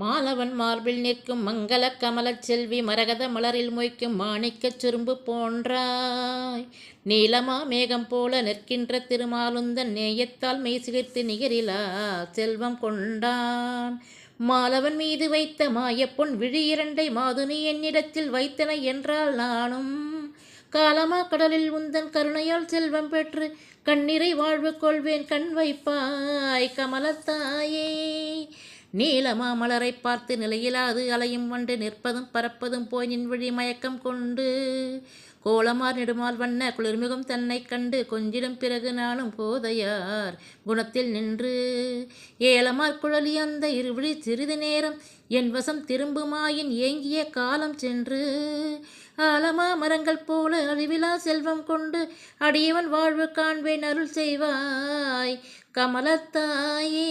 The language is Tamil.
மாலவன் மார்பில் நிற்கும் மங்கள கமலச் செல்வி மரகத மலரில் மொய்க்கும் மாணிக்கச் சுரும்பு போன்றாய். நீலமா மேகம் போல நிற்கின்ற திருமாலுந்தன் நேயத்தால் மெய்சிலிர்த்து நிகரிலா செல்வம் கொண்டான். மாலவன் மீது வைத்த மாயப்பொன் விழி இரண்டை மாதுனி என்னிடத்தில் வைத்தன என்றால் நானும் காலமா கடலில் உந்தன் கருணையால் செல்வம் பெற்று கண்ணீரை வாழ்வு கொள்வேன் கண் வைப்பாய் கமலத்தாயே நீலமா மலரை பார்த்து நிலையிலாது அலையும் வண்டு நிற்பதும் பறப்பதும் போய் நின் வழி மயக்கம் கொண்டு. கோலமார் நெடுமால் வண்ண குளிர்மிகும் தன்னை கண்டு கொஞ்சிடும் பிறகு நானும் போதையார் குணத்தில் நின்று. ஏலமார் குழலி அந்த இருவிழி சிறிது நேரம் என் வசம் திரும்புமாயின் ஏங்கிய காலம் சென்று. ஆலமா மரங்கள் போல அழிவிலா செல்வம் கொண்டு அடியவன் வாழ்வு காண்பேன் அருள் செய்வாய். கமலத்தாயே